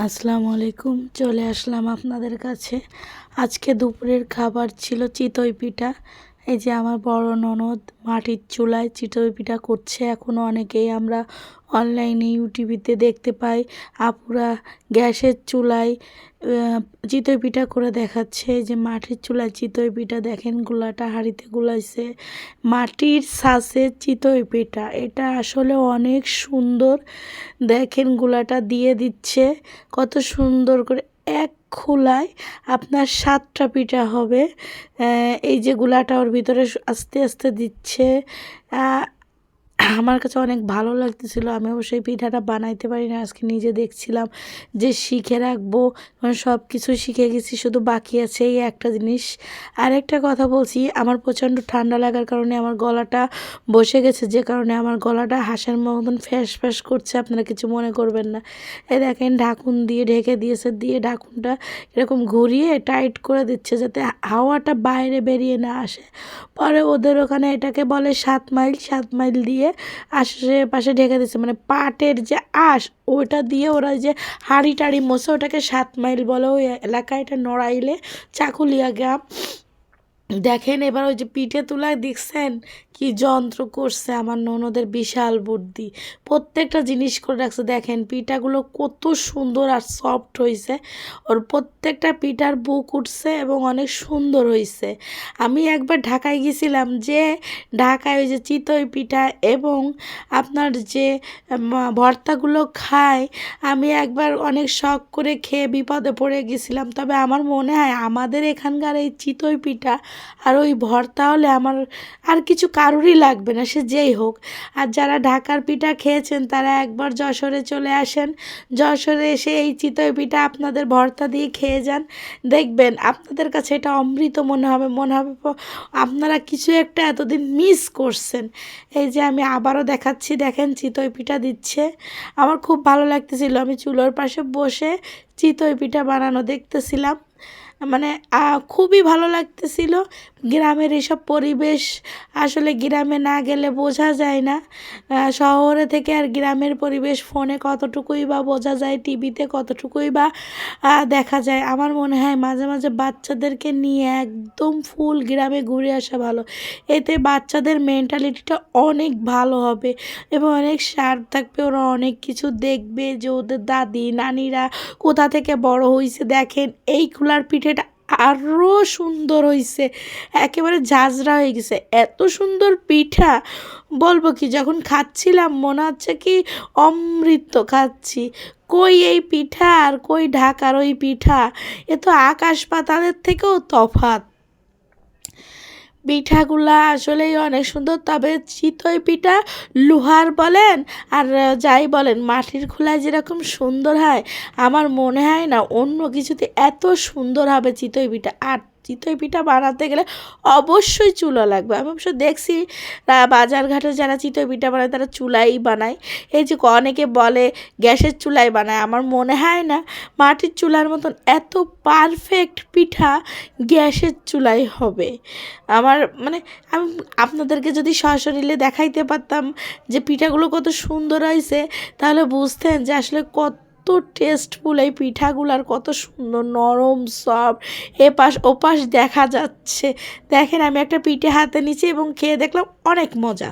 আসসালামু আলাইকুম চলে আসলাম আপনাদের কাছে। আজকে দুপুরের খাবার ছিল চিতই পিঠা। এই যে আমার বড় ননদ মাটির চুলায় চিতই পিঠা করছে এখনও অনেকেই আমরা অনলাইনে ইউটিউবিতে দেখতে পাই। আপুরা গ্যাসের চুলায় চিতই পিঠা করে দেখাচ্ছে। যে মাটির চুলায় চিতই পিঠা দেখেন গুলাটা হাঁড়িতে গুলাইছে। মাটির ছাঁচে চিতই পিঠা এটা আসলে অনেক সুন্দর। দেখেন গুলাটা দিয়ে দিচ্ছে, কত সুন্দর করে এক খোলায় আপনার সাতটা পিঠা হবে। এই যে গুলাটা ওর ভিতরে আস্তে আস্তে দিচ্ছে। আমার কাছে অনেক ভালো লাগতেছিল। আমি অবশ্যই পিঠাটা বানাইতে পারি না আজকে নিজে দেখছিলাম যে শিখে রাখব। মানে সব কিছু শিখে গেছি, শুধু বাকি আছে এই একটা জিনিস। আর একটা কথা বলছি, আমার প্রচণ্ড ঠান্ডা লাগার কারণে আমার গলাটা বসে গেছে, যে কারণে আমার গলাটা হাঁসের মতন ফ্যাস ফ্যাস করছে, আপনারা কিছু মনে করবেন না। এই দেখেন, ঢাকুন দিয়ে ঢেকে দিয়েছে, দিয়ে ঢাকুনটা এরকম ঘুরিয়ে টাইট করে দিচ্ছে যাতে হাওয়াটা বাইরে বেরিয়ে না আসে। পরে ওদের ওখানে এটাকে বলে সাত মাইল সাত মাইল দিয়ে আশেপাশে ঢেকে দিচ্ছে মানে পাটের যে আশ, ওটা দিয়ে ওরা যে হাড়ি টাড়ি মশে ওটাকে সাত মাইল বলে ওই এলাকায় এটা নড়াইলে চাকুলিয়া গ্রাম। দেখেন এবার ওই যে পিঠে তুলায় দেখছেন কি যন্ত্র করছে আমার ননদের বিশাল বুদ্ধি। প্রত্যেকটা জিনিস করে রাখছে। দেখেন পিঠাগুলো কত সুন্দর আর সফট হয়েছে ওর প্রত্যেকটা পিঠার বুক উঠছে এবং অনেক সুন্দর হয়েছে আমি একবার ঢাকায় গেছিলাম যে ঢাকায় ওই যে চিতই পিঠা এবং আপনার যে ভর্তাগুলো খায়, আমি একবার অনেক শখ করে খেয়ে বিপদে পড়ে গেছিলাম। তবে আমার মনে হয় আমাদের এখানকার এই চিতই পিঠা আর ওই ভর্তা হলে আমার আর কিছু কারোরই লাগবে না, সে যেই হোক। আর যারা ঢাকার পিঠা খেয়েছেন, তারা একবার যশোরে চলে আসেন। যশোরে এসে এই চিতই পিঠা আপনাদের ভর্তা দিয়ে খেয়ে যান। দেখবেন আপনাদের কাছে এটা অমৃত মনে হবে মনে হবে আপনারা কিছু একটা এতদিন মিস করছেন। এই যে আমি আবারও দেখাচ্ছি, দেখেন চিতই পিঠা দিচ্ছে। আমার খুব ভালো লাগতেছিল, আমি চুলোর পাশে বসে চিতই পিঠা বানানো দেখতেছিলাম। মানে খুবই ভালো লাগতেছিল। গ্রামের এসব পরিবেশ আসলে গ্রামে না গেলে বোঝা যায় না। শহরে থেকে আর গ্রামের পরিবেশ ফোনে কতটুকুই বা বোঝা যায়, টিভিতে কতটুকুই বা দেখা যায়। আমার মনে হয় মাঝে মাঝে বাচ্চাদেরকে নিয়ে একদম ফুল গ্রামে ঘুরে আসা ভালো। এতে বাচ্চাদের মেন্টালিটিটা অনেক ভালো হবে এবং অনেক শার্প থাকবে। ওরা অনেক কিছু দেখবে যে ওদের দাদি, নানিরা কোথা থেকে বড় হয়েছে দেখেন। এই খোলার পিঠেটা আরও সুন্দর হয়েছে একেবারে ঝাঁঝরা হয়ে গেছে। এত সুন্দর পিঠা, বলব কি, যখন খাচ্ছিলাম, মনে হচ্ছে কি অমৃত খাচ্ছি। কই এই পিঠা আর কই ঢাকার ওই পিঠা? এ তো আকাশ পাতালের থেকেও তফাৎ। পিঠাগুলা আসলেই অনেক সুন্দর। তবে চিতই পিঠা লোহার বলেন আর যাই বলেন, মাটির খোলায় যেরকম সুন্দর হয়, আমার মনে হয় না অন্য কিছুতে এত সুন্দর হবে চিতই পিঠা। আর চিতই পিঠা বানাতে গেলে অবশ্যই চুলা লাগবে। আমি অবশ্য দেখছি বাজারঘাটে যারা চিতই পিঠা বানায় তারা চুলাই বানায়। এই যে অনেকে বলে গ্যাসের চুলায় বানায়, আমার মনে হয় না মাটির চুলার মতন এত পারফেক্ট পিঠা গ্যাসের চুলাই হবে। আমার মানে আমি আপনাদেরকে যদি সশরীরে দেখাইতে পারতাম যে পিঠাগুলো কত সুন্দর হয়েছে তাহলে বুঝতেন যে আসলে কত টেস্টফুল এই পিঠাগুলার কত সুন্দর, নরম সফট এপাশ, ওপাশ দেখা যাচ্ছে। দেখেন আমি একটা পিঠে হাতে নিচ্ছি এবং খেয়ে দেখলাম অনেক মজা।